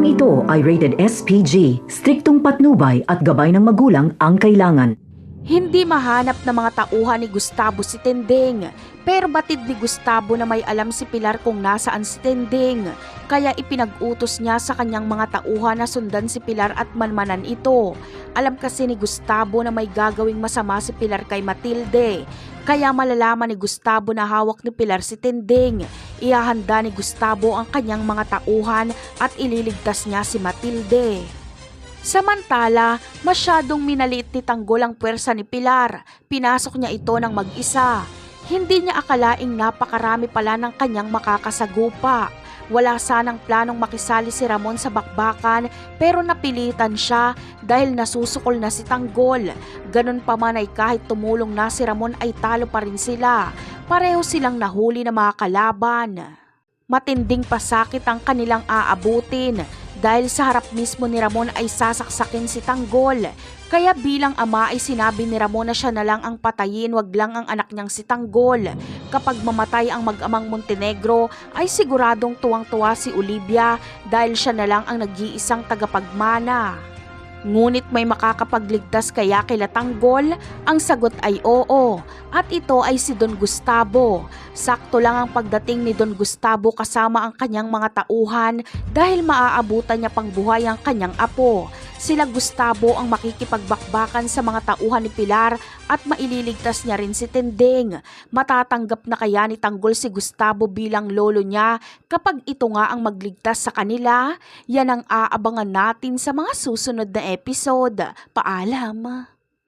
Programang ito ay rated SPG, striktong patnubay at gabay ng magulang ang kailangan. Hindi mahanap ng mga tauhan ni Gustavo si Tending. Pero batid ni Gustavo na may alam si Pilar kung nasaan si Tending. Kaya ipinag-utos niya sa kanyang mga tauhan na sundan si Pilar at manmanan ito. Alam kasi ni Gustavo na may gagawing masama si Pilar kay Matilde. Kaya malalaman ni Gustavo na hawak ni Pilar si Tending. Iahanda ni Gustavo ang kanyang mga tauhan at ililigtas niya si Matilde. Samantala, masyadong minaliit ni Tanggol ang puwersa ni Pilar. Pinasok niya ito ng mag-isa. Hindi niya akalaing napakarami pala ng kanyang makakasagupa. Wala sanang planong makisali si Ramon sa bakbakan pero napilitan siya dahil nasusukol na si Tanggol. Ganun pa man ay kahit tumulong na si Ramon ay talo pa rin sila. Pareho silang nahuli na mga kalaban. Matinding pasakit ang kanilang aabutin dahil sa harap mismo ni Ramon ay sasaksakin si Tanggol. Kaya bilang ama ay sinabi ni Ramon na siya na lang ang patayin, wag lang ang anak niyang si Tanggol. Kapag mamatay ang mag-amang Montenegro ay siguradong tuwang-tuwa si Olivia dahil siya na lang ang nag-iisang tagapagmana. Ngunit may makakapagligtas kaya kila Tanggol? Ang sagot ay oo. At ito ay si Don Gustavo. Sakto lang ang pagdating ni Don Gustavo kasama ang kanyang mga tauhan dahil maaabutan niya pang buhay ang kanyang apo. Sila Gustavo ang makikipagbakbakan sa mga tauhan ni Pilar at maililigtas niya rin si Tendeng. Matatanggap na kaya ni Tanggol si Gustavo bilang lolo niya kapag ito nga ang magligtas sa kanila? Yan ang aabangan natin sa mga susunod na episode. Paalam!